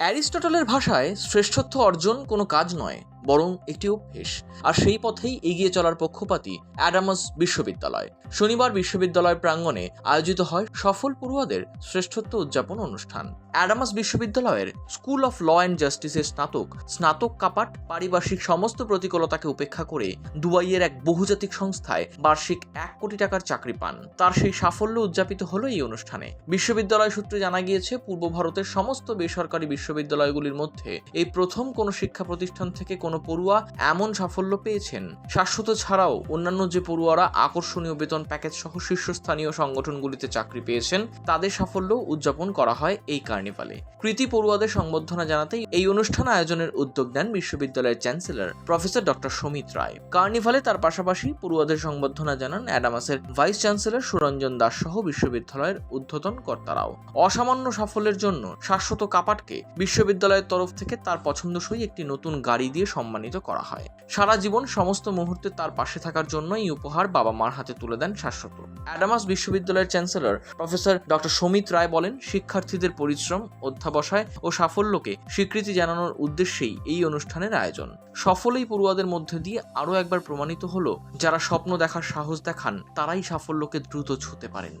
অ্যারিস্টটলের ভাষায় শ্রেষ্ঠত্ব অর্জন কোনো কাজ নয়। বরং একটি অভ্যেস। আর সেই পথেই এগিয়ে চলার পক্ষপাতী অ্যাডামাস বিশ্ববিদ্যালয়। শনিবার বিশ্ববিদ্যালয় প্রাঙ্গণে আয়োজিত হয় সফল পড়ুয়াদের শ্রেষ্ঠত্ব উদযাপন অনুষ্ঠান। অ্যাডামাস বিশ্ববিদ্যালয়ের স্কুল অফ ল অ্যান্ড জাস্টিসের স্নাতক স্নাতক কাপাট পারিপার্শ্বিক সমস্ত প্রতিকূলতাকে উপেক্ষা করে দুবাইয়ের এক বহুজাতিক সংস্থায় বার্ষিক এক কোটি টাকার চাকরি পান। তার সেই সাফল্য উদযাপিত হলো এই অনুষ্ঠানে। বিশ্ববিদ্যালয় সূত্রে জানা গিয়েছে, পূর্ব ভারতের সমস্ত বেসরকারি বিশ্ববিদ্যালয়গুলির মধ্যে এই প্রথম কোনো শিক্ষা প্রতিষ্ঠান থেকে কোনো পড়ুয়া এমন সাফল্য পেয়েছেন। শাশ্বত ছাড়াও অন্যান্য যে পড়ুয়ারা আকর্ষণীয় বেতন প্যাকেজ সহ শীর্ষস্থানীয় সংগঠনগুলিতে চাকরি পেয়েছেন, তাদের সাফল্য উদযাপন করা হয় এই কার্নিভালে। কৃতি পড়ুয়াদের সংবর্ধনা জানাতেই এই অনুষ্ঠান আয়োজনের উদ্যোগ নেন বিশ্ববিদ্যালয়ের chancellor professor doctor Samit Roy. কার্নিভালে তার পাশাপাশি পড়ুয়াদের সংবর্ধনা জানান অ্যাডামাসের ভাইস চ্যান্সেলর সুরঞ্জন দাস সহ বিশ্ববিদ্যালয়ের উদ্বোধন কর্তারাও। অসামান্য সাফল্যের জন্য শাশ্বত কাপাটকে বিশ্ববিদ্যালয়ের তরফ থেকে তার পছন্দসই একটি নতুন গাড়ি দিয়ে সম্মানিত করা হয়। সারা জীবন সমস্ত মুহূর্তে তার পাশে থাকার জন্য এই উপহার বাবা মার হাতে তুলে দেন শাশ্বত। অ্যাডামাস বিশ্ববিদ্যালয়ের chancellor professor doctor Samit Roy বলেন, শিক্ষার্থীদের পরিশ্রম, অধ্যাবসায় ও সাফল্যকে স্বীকৃতি জানানোর উদ্দেশ্যেই এই অনুষ্ঠানের আয়োজন। সফল এই পড়ুয়াদের মধ্যে দিয়ে আরও একবার প্রমাণিত হলো, যারা স্বপ্ন দেখার সাহস দেখান, তারাই সাফল্যকে দ্রুত ছুঁতে পারেন।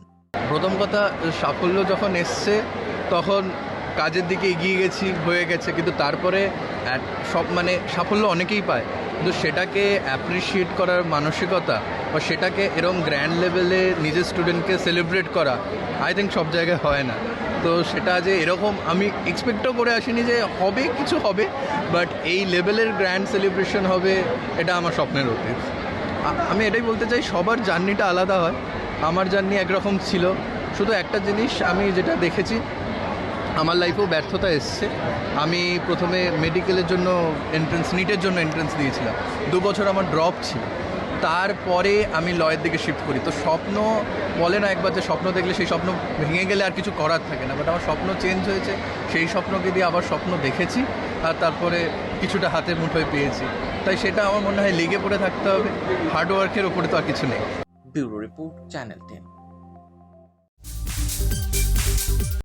প্রথম কথা, সাফল্য যখন এসছে, তখন কাজের দিকে এগিয়ে গেছি, হয়ে গেছে। কিন্তু তারপরে সব মানে সাফল্য অনেকেই পায়। কিন্তু সেটাকে অ্যাপ্রিসিয়েট করার মানসিকতা বা সেটাকে এরকম গ্র্যান্ড লেভেলে নিজের স্টুডেন্টকে সেলিব্রেট করা আই থিঙ্ক সব জায়গায় হয় না। তো সেটা যে এরকম, আমি এক্সপেক্টও করে আসিনি যে হবে, কিছু হবে বাট এই লেভেলের গ্র্যান্ড সেলিব্রেশন হবে, এটা আমার স্বপ্নের অতীত। আমি এটাই বলতে চাই, সবার জার্নিটা আলাদা হয়। আমার জার্নি একরকম ছিল। শুধু একটা জিনিস আমি যেটা দেখেছি আমার লাইফেও ব্যর্থতা এসছে। আমি প্রথমে মেডিকেলের জন্য এন্ট্রেন্স নিটের জন্য এন্ট্রেন্স দিয়েছিলাম দু বছর আমার ড্রপ ছিল। তারপরে আমি লয়ের দিকে শিফট করি। তো স্বপ্ন বলে না একবার যে স্বপ্ন দেখলে সেই স্বপ্ন ভেঙে গেলে আর কিছু করার থাকে না। বাট আমার স্বপ্ন চেঞ্জ হয়েছে। সেই স্বপ্নকে দিয়ে আবার স্বপ্ন দেখেছি আর তারপরে কিছুটা হাতে মুঠোয় পেয়েছি। তাই সেটা আমার মনে হয় লেগে পড়ে থাকতে হবে। হার্ডওয়ার্কের ওপরে তো আর কিছু নেই। Bureau report, channel ten